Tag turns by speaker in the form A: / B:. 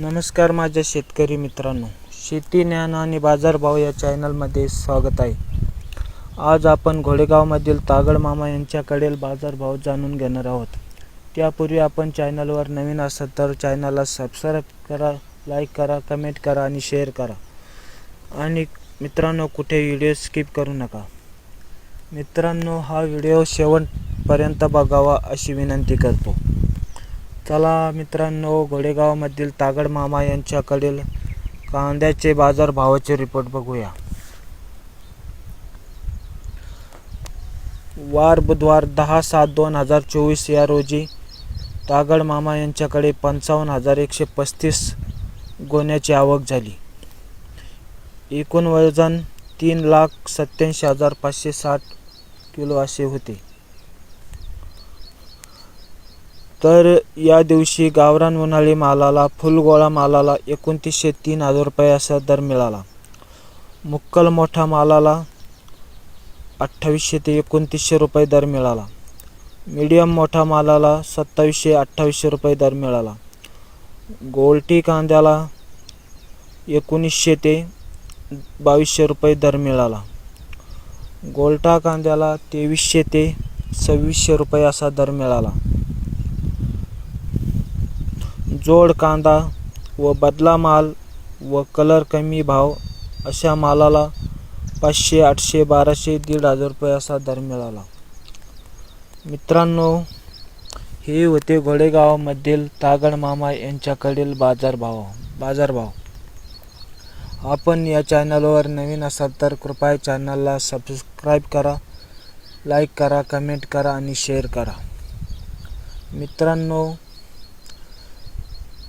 A: नमस्कार माझ्या शेतकरी मित्रांनो. शेती ज्ञान आणि बाजारभाव या चॅनलमध्ये स्वागत आहे. आज आपण घोडेगावमधील तागड मामा यांच्याकडील बाजारभाव जाणून घेणार आहोत. त्यापूर्वी आपण चॅनलवर नवीन असाल तर चॅनलला सबस्क्राईब करा लाईक करा कमेंट करा आणि शेअर करा. आणि मित्रांनो कुठे व्हिडिओ स्किप करू नका. मित्रांनो हा व्हिडिओ शेवटपर्यंत बघावा अशी विनंती करतो. चला मित्रांनो घोडेगावमधील तागड मामा यांच्याकडील कांद्याचे बाजार भावाचे रिपोर्ट बघूया. वार बुधवार दहा सात दोन हजार चोवीस या रोजी तागड मामा यांच्याकडे पंचावन्न हजार एकशे पस्तीस गोण्याची आवक झाली. एकूण वजन तीन लाख सत्याऐंशी हजार पाचशे साठ किलो असे होते. तर या दिवशी गावरान उन्हाळी मालाला फुलगोळा मालाला एकोणतीसशे तीन हजार रुपये असा दर मिळाला. मुक्कल मोठा मालाला अठ्ठावीसशे ते एकोणतीसशे रुपये दर मिळाला. मीडियम मोठा मालाला सत्तावीसशे अठ्ठावीसशे रुपये दर मिळाला. गोलटी कांद्याला एकोणीसशे ते बावीसशे रुपये दर मिळाला. गोलटा कांद्याला तेवीसशे ते सव्वीसशे रुपये असा दर मिळाला. जोड कांदा व बदला माल व कलर कमी भाव अशा मालाला पाचशे आठशे बाराशे दीड हजार रुपये असा दर मिळाला. मित्रांनो हे होते घोडेगावामधील तागड मामा यांच्याकडील बाजारभाव बाजारभाव. आपण या चॅनलवर नवीन असाल तर कृपया चॅनलला सबस्क्राईब करा लाईक करा कमेंट करा आणि शेअर करा. मित्रांनो